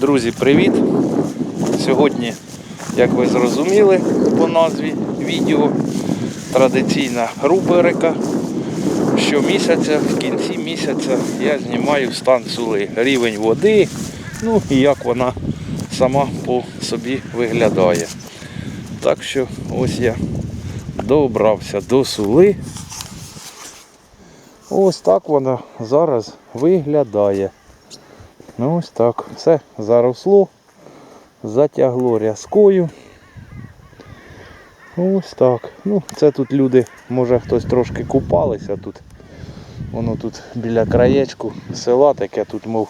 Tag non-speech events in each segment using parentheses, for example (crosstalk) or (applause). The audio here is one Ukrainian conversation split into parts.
Друзі, привіт! Сьогодні, як ви зрозуміли по назві відео, традиційна рубрика. Щомісяця, в кінці місяця я знімаю стан сули, рівень води, ну і як вона сама по собі виглядає. Так що ось я добрався до сули. Ось так вона зараз виглядає. Ну ось так. Все заросло, затягло рязкою. Ось так. Ну, це тут люди, може хтось трошки купалися тут. Воно тут біля краєчку села таке, тут мов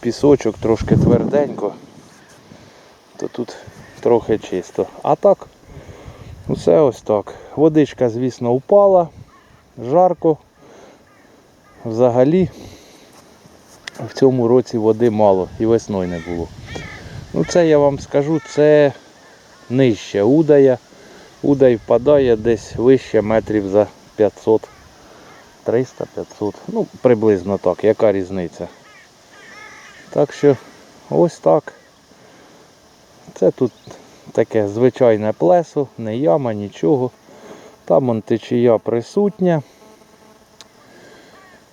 пісочок трошки тверденько, то тут трохи чисто. А так, усе ось так. Водичка, звісно, упала, жарко. Взагалі в цьому році води мало і весною не було. Ну це я вам скажу, це нижче удая. Удай впадає десь вище метрів за 500. 300-500. Ну, приблизно так. Яка різниця? Так що ось так. Це тут таке звичайне плесо, не яма, нічого. Там он течія присутня.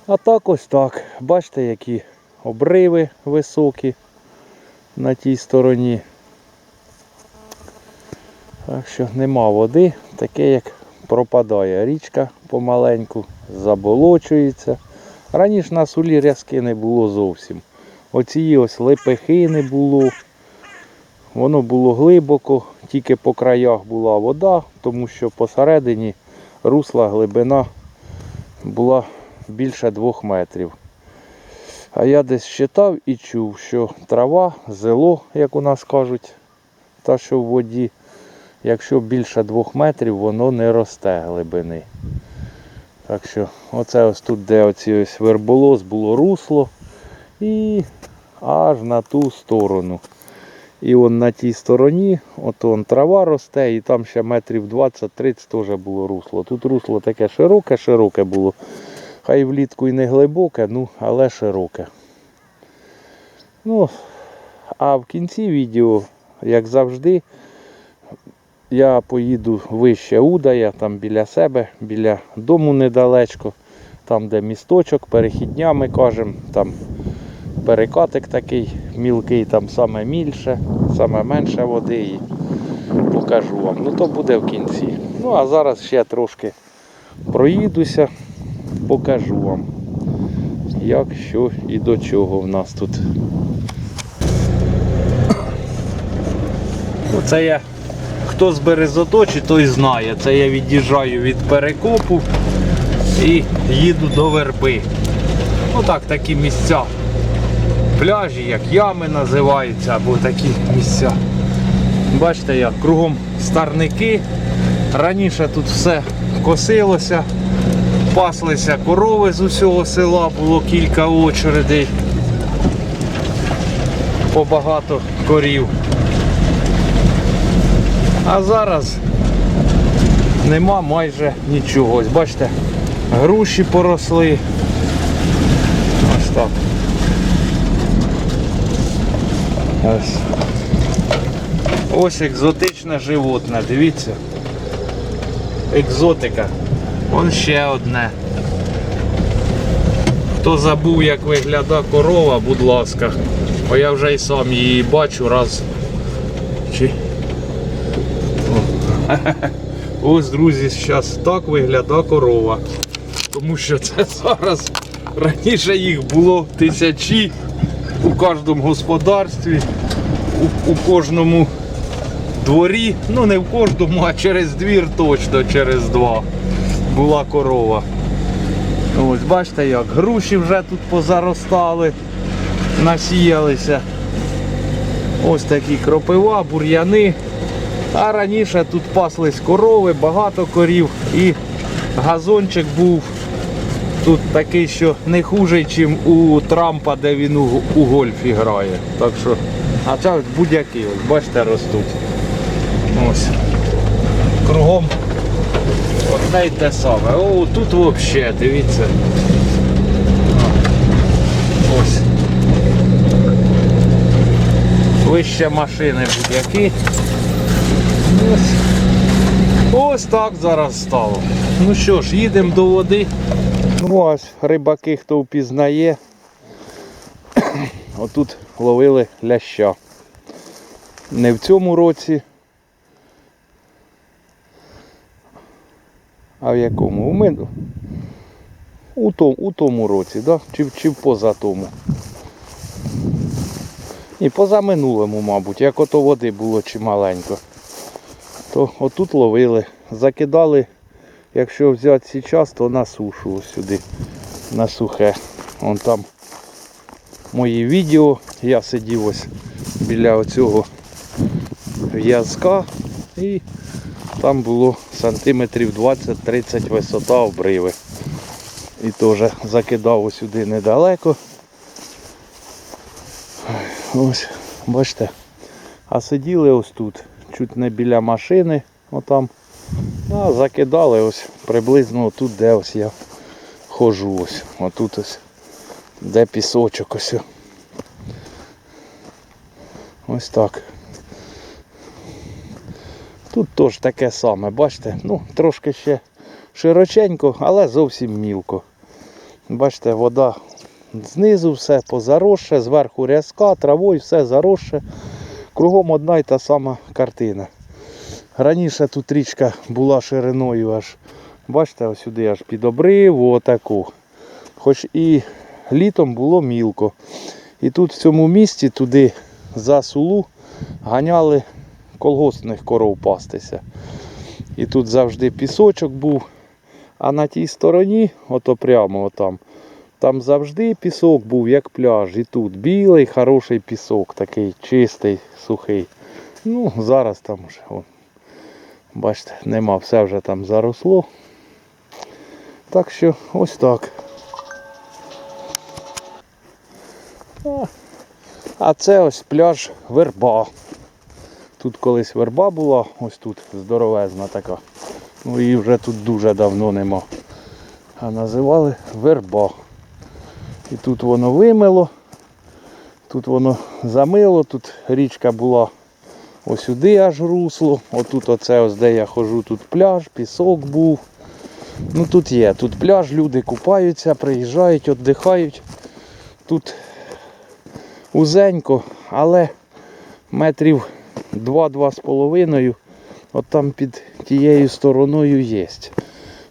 А так ось так. Бачите, які обриви високі на тій стороні. Так що нема води, таке як пропадає річка помаленьку, заболочується. Раніше на сулі рязки не було зовсім. Оцієї ось лепехи не було. Воно було глибоко, тільки по краях була вода, тому що посередині русла глибина була більше двох метрів. А я десь читав і чув, що трава, зело, як у нас кажуть, та що в воді, якщо більше двох метрів, воно не росте глибини. Так що оце ось тут, де оці ось верболоз, було русло і аж на ту сторону. І он на тій стороні, от он трава росте, і там ще метрів 20-30 теж було русло. Тут русло таке широке-широке було. Хай влітку і не глибоке, ну, але широке. Ну, а в кінці відео, як завжди, я поїду вище Удая, там біля себе, біля дому недалечко, там де місточок, перехідня ми кажемо, там перекатик такий мілкий, там саме мільше, саме менше води і покажу вам. Ну то буде в кінці. Ну а зараз ще трошки проїдуся, покажу вам, як, що і до чого в нас тут. Це я, хто з Березоточі, той знає. Це я від'їжджаю від перекопу і їду до верби. Ну так, такі місця. Пляжі, як ями називаються, або такі місця. Бачите, як кругом старники. Раніше тут все косилося, паслися корови з усього села, було кілька очередей. По багато корів. А зараз нема майже нічого. Ось бачите, груші поросли. Ось так. Ось. Ось екзотичне животне, дивіться. Екзотика. Вон ще одне. Хто забув, як виглядає корова, будь ласка. Бо я вже й сам її бачу раз. Чи... (laughs) Ось, друзі, зараз так виглядає корова. Тому що це зараз раніше їх було тисячі у кожному господарстві, у, у кожному дворі, ну не в кожному, а через двір точно, через два була корова. Ось бачите як, груші вже тут позаростали, насіялися. Ось такі кропива, бур'яни. А раніше тут паслись корови, багато корів і газончик був тут такий, що не хужий, ніж у Трампа, де він у, у гольфі грає. Так що, а це будь-які, бачите, ростуть. Ось. Кругом одне й те саме. О, тут взагалі, дивіться. Ось. вище машини будь-які. Ось. Ось так зараз стало. Ну що ж, їдемо до води. Ну ось рибаки, хто впізнає. Отут ловили ляща. Не в цьому році. А в якому? У мене. У тому, у тому році, да? чи, чи поза тому. І поза минулому, мабуть, як ото води було чималенько. То отут ловили, закидали, якщо взяти зараз, то на сушу ось сюди, на сухе. Вон там мої відео. Я сидів ось біля оцього в'язка і там було сантиметрів 20-30 висота обриви. І теж закидав сюди недалеко. Ось, бачите. А сиділи ось тут, чуть не біля машини, отам. А закидали ось приблизно тут, де ось я хожу ось. Отут ось, де пісочок ось. Ось так. Тут теж таке саме, бачите, ну трошки ще широченько, але зовсім мілко. Бачите, вода знизу все позаросше, зверху рязка, травою все заросше. Кругом одна й та сама картина. Раніше тут річка була шириною аж, бачите, ось сюди аж під обрив, отаку. Хоч і літом було мілко. І тут в цьому місці туди за сулу ганяли колгоспних коров пастися. І тут завжди пісочок був. А на тій стороні, ото прямо отам, там завжди пісок був, як пляж. І тут білий, хороший пісок, такий чистий, сухий. Ну, зараз там вже, о, бачите, нема, все вже там заросло. Так що ось так. А це ось пляж верба. Тут колись верба була, ось тут здоровезна така. Ну її вже тут дуже давно нема. А називали верба. І тут воно вимило, тут воно замило, тут річка була ось сюди аж русло. Отут оце ось де я ходжу, тут пляж, пісок був. Ну тут є, тут пляж, люди купаються, приїжджають, віддихають. Тут узенько, але метрів 2-2 з половиною. От там під тією стороною є.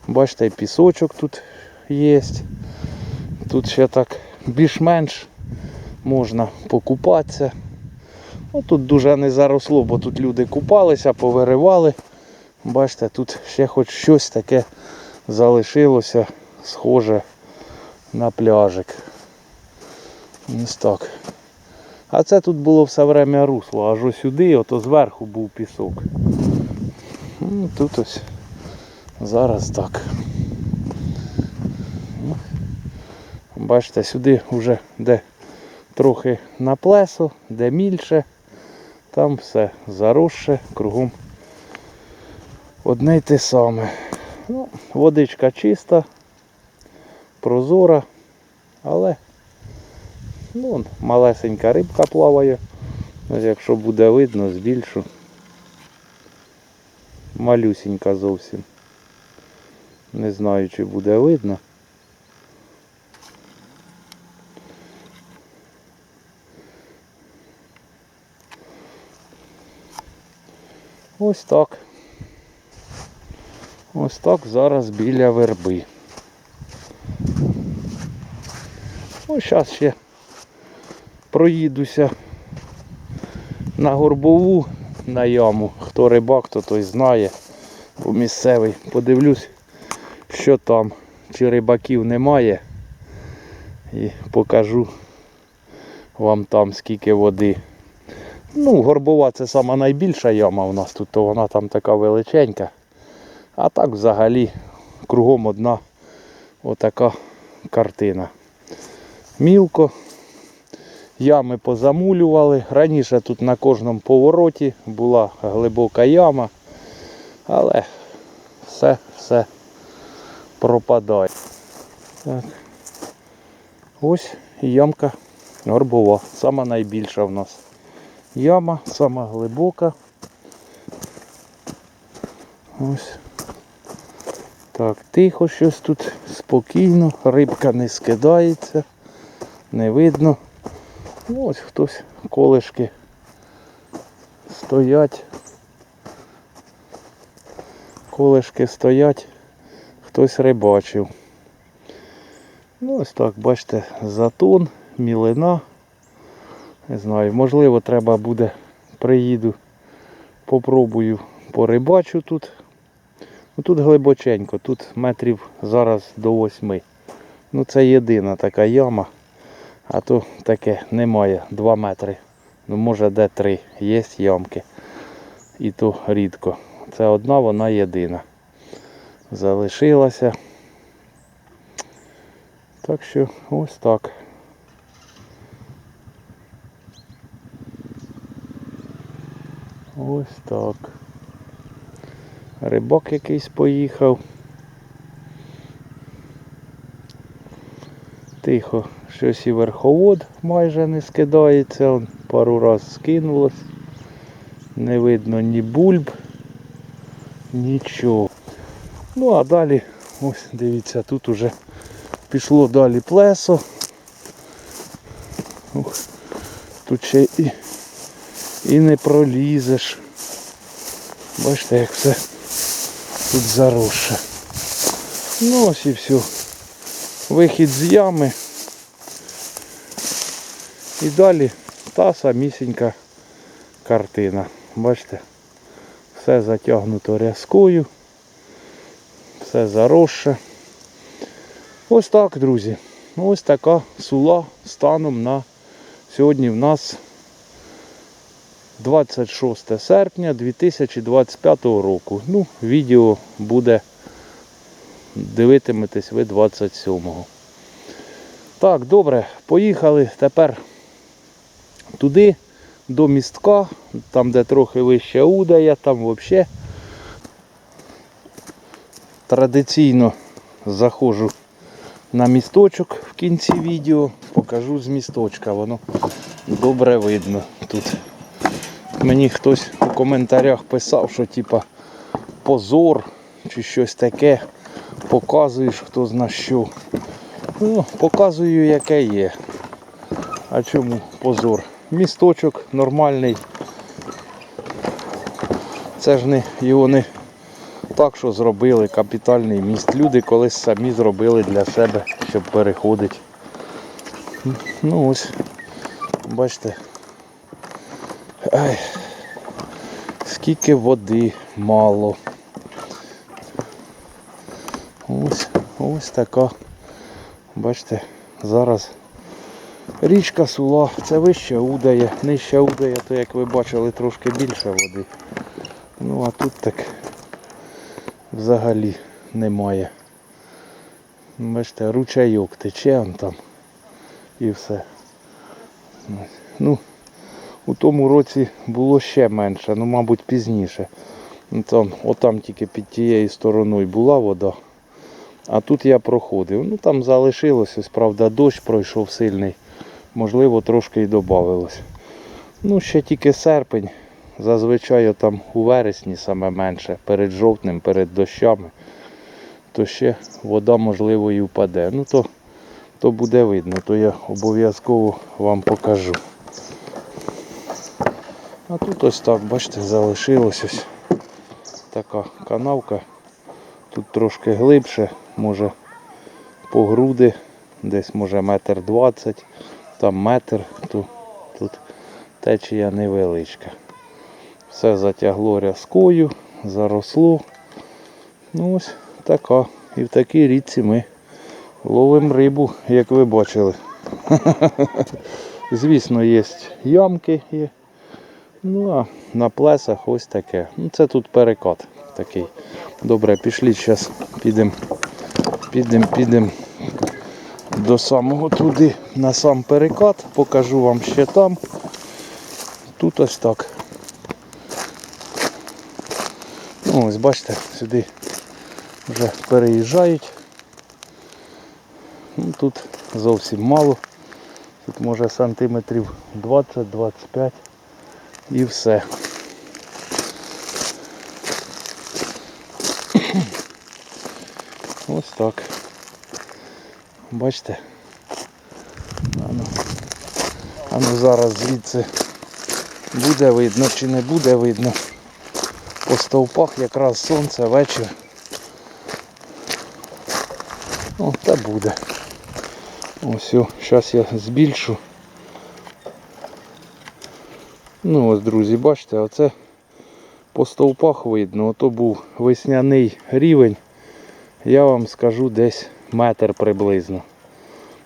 Бачите, пісочок тут є. Тут ще так більш-менш можна покупатися. Ну, тут дуже не заросло, бо тут люди купалися, повиривали. Бачите, тут ще хоч щось таке залишилося, схоже на пляжик. Ось так. А це тут було все время русло, аж ось сюди, ото зверху був пісок. Ну, Тут ось зараз так. Ну, Бачите, сюди вже де трохи на плесо, де мільше, там все заросше, кругом одне й те саме. Ну, водичка чиста, прозора, але ну, малесенька рибка плаває. Ось якщо буде видно, збільшу. Малюсінька зовсім. Не знаю, чи буде видно. Ось так. Ось так зараз біля верби. Ось зараз ще проїдуся на горбову на яму. Хто рибак, то той знає. Бо місцевий. Подивлюсь, що там. Чи рибаків немає. І покажу вам там скільки води. Ну, горбова це сама найбільша яма у нас тут, то вона там така величенька. А так взагалі кругом одна отака картина. Мілко. Ями позамулювали. Раніше тут на кожному повороті була глибока яма, але все все пропадає. Так. Ось ямка горбова, сама найбільша в нас яма, сама глибока. Ось. Так, тихо щось тут, спокійно, рибка не скидається, не видно. Ну, ось хтось колишки стоять. Колишки стоять, хтось рибачив. Ну, ось так, бачите, затон, мілина. Не знаю, можливо, треба буде, приїду, попробую порибачу тут. Ну, тут глибоченько, тут метрів зараз до восьми. Ну це єдина така яма. А то таке немає 2 метри. Ну може де 3. Є ямки. І то рідко. Це одна, вона єдина. Залишилася. Так що ось так. Ось так. Рибак якийсь поїхав. Тихо, щось і верховод майже не скидається, пару раз скинулось. Не видно ні бульб, нічого. Ну а далі, ось дивіться, тут уже пішло далі плесо. Ух, тут ще і, і не пролізеш. Бачите, як все тут заросше. Ну ось і все. Вихід з ями. І далі та самісінька картина. Бачите? Все затягнуто рязкою. Все заросше. Ось так, друзі. Ось така сула станом на сьогодні в нас 26 серпня 2025 року. Ну, відео буде дивитиметесь ви 27-го. Так, добре, поїхали тепер туди, до містка, там де трохи вище удає, там взагалі традиційно заходжу на місточок в кінці відео, покажу з місточка, воно добре видно тут. Мені хтось у коментарях писав, що типа позор чи щось таке. Показуєш хто зна що. Ну, показую яке є. А чому позор? Місточок нормальний. Це ж не його не так, що зробили капітальний міст. Люди колись самі зробили для себе, щоб переходити. Ну ось, бачите. Ай, скільки води мало. Ось, ось така. Бачите, зараз річка сула, це вище удає, нижче удає, то як ви бачили трошки більше води. Ну а тут так взагалі немає. Бачите, ручайок тече он там і все. Ну, у тому році було ще менше, ну мабуть пізніше. Ну, Там, отам тільки під тією стороною була вода. А тут я проходив. Ну там залишилося, правда, дощ пройшов сильний. Можливо, трошки і додавилось. Ну, ще тільки серпень. Зазвичай там у вересні саме менше, перед жовтнем, перед дощами, то ще вода можливо і впаде. Ну то, то буде видно, то я обов'язково вам покажу. А тут ось так, бачите, залишилось ось така канавка. Тут трошки глибше, може по груди, десь може метр двадцять, там метр, то тут течія невеличка. Все затягло рязкою, заросло. Ну ось така. І в такій річці ми ловимо рибу, як ви бачили. (laughs) Звісно, є ямки. Є. Ну а на плесах ось таке. Ну це тут перекат такий. Добре, пішли зараз підемо підемо, підемо до самого туди на сам перекат. Покажу вам ще там. Тут ось так. Ну, ось бачите, сюди вже переїжджають. Ну, тут зовсім мало. Тут може сантиметрів 20-25 І все. Ось так. Бачите? Ану. Ану зараз звідси буде видно чи не буде видно. По стовпах якраз сонце вечір. О, та буде. Ось, зараз я збільшу. Ну ось, друзі, бачите, оце по стовпах видно. Ото був весняний рівень. Я вам скажу десь метр приблизно.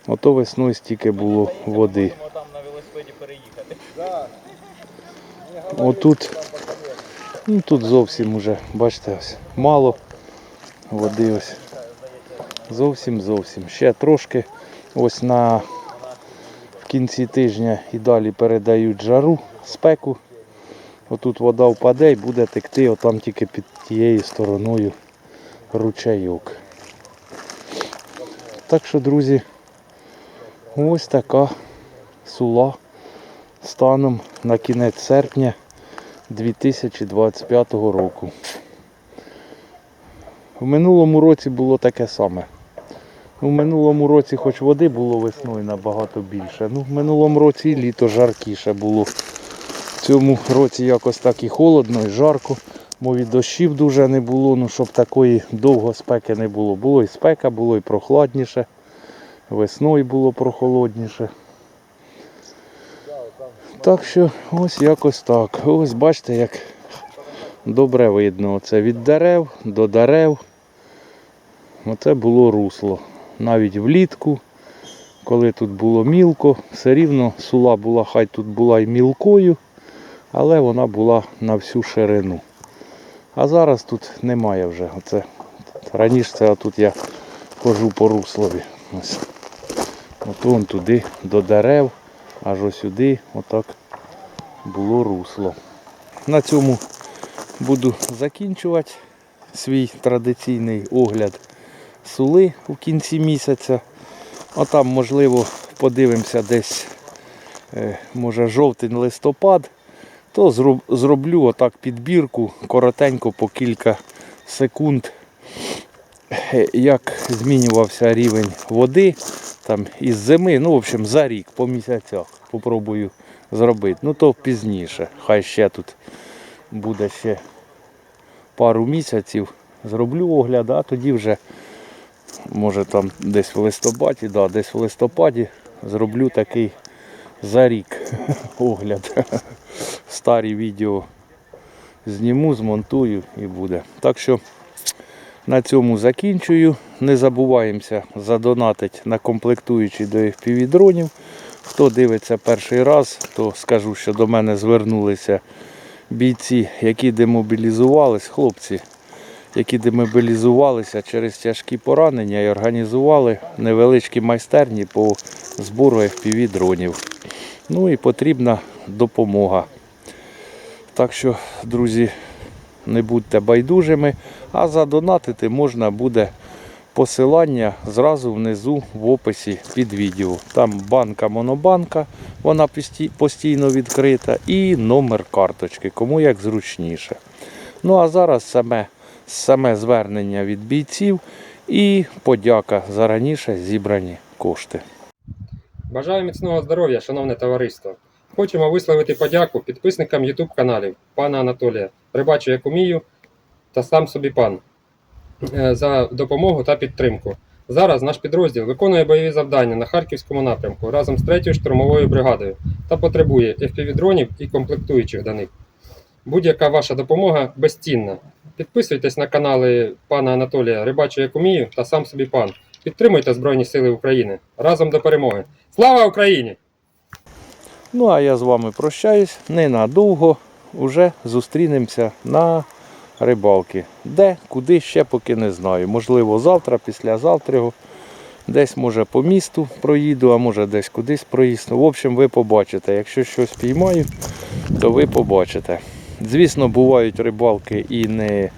Ото весною стільки було води. Отут, ну тут зовсім уже, бачите, ось мало води ось. Зовсім зовсім. Ще трошки ось на в кінці тижня і далі передають жару, спеку. Отут вода впаде і буде текти отам тільки під тією стороною ручайок. Так що, друзі, ось така сула станом на кінець серпня 2025 року. В минулому році було таке саме. У минулому році хоч води було весною набагато більше. Ну, в минулому році і літо жаркіше було. В цьому році якось так і холодно, і жарко. Мов і дощів дуже не було, ну щоб такої довго спеки не було. Було і спека, було і прохладніше. Весною було прохолодніше. Так що ось якось так. Ось бачите, як добре видно. Оце від дерев до дерев. Оце було русло. Навіть влітку, коли тут було мілко, все рівно сула була, хай тут була і мілкою, але вона була на всю ширину. А зараз тут немає вже. Оце. Раніше це тут я хожу по руслові. От вон туди до дерев, аж ось сюди, отак було русло. На цьому буду закінчувати свій традиційний огляд сули у кінці місяця. А там, можливо, подивимося десь, е, може, жовтень-листопад, то зроблю отак підбірку коротенько по кілька секунд, як змінювався рівень води там із зими, ну, в общем, за рік, по місяцях. Попробую зробити. Ну то пізніше. Хай ще тут буде ще пару місяців. Зроблю огляд, а тоді вже, може там десь в листопаді, да, десь в листопаді зроблю такий за рік (laughs) огляд. Старі відео зніму, змонтую і буде. Так що на цьому закінчую. Не забуваємося задонатити на комплектуючі до FPV дронів. Хто дивиться перший раз, то скажу, що до мене звернулися бійці, які демобілізувались, хлопці, які демобілізувалися через тяжкі поранення і організували невеличкі майстерні по збору FPV дронів. Ну і потрібна допомога. Так що, друзі, не будьте байдужими, а задонатити можна буде посилання зразу внизу в описі під відео. Там банка монобанка, вона постійно відкрита, і номер карточки, кому як зручніше. Ну а зараз саме, саме звернення від бійців і подяка за раніше зібрані кошти. Бажаю міцного здоров'я, шановне товариство. Хочемо висловити подяку підписникам YouTube каналів пана Анатолія, Рибачу як умію та сам собі пан е, за допомогу та підтримку. Зараз наш підрозділ виконує бойові завдання на Харківському напрямку разом з 3-ю штурмовою бригадою та потребує FPV-дронів і комплектуючих до них. Будь-яка ваша допомога безцінна. Підписуйтесь на канали пана Анатолія Рибачу як умію та сам собі пан. Підтримуйте Збройні Сили України разом до перемоги. Слава Україні! Ну а я з вами прощаюсь ненадовго. Уже зустрінемося на рибалки. Де, куди ще поки не знаю. Можливо, завтра, післязавтра. Десь може по місту проїду, а може десь кудись проїду. В общем, ви побачите. Якщо щось піймаю, то ви побачите. Звісно, бувають рибалки і не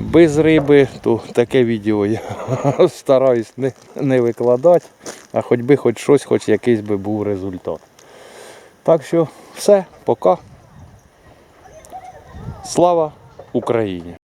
без риби, то таке відео я (laughs) стараюсь не, не викладати, а хоч би хоч щось, хоч якийсь би був результат. Так що все, пока. Слава Україні!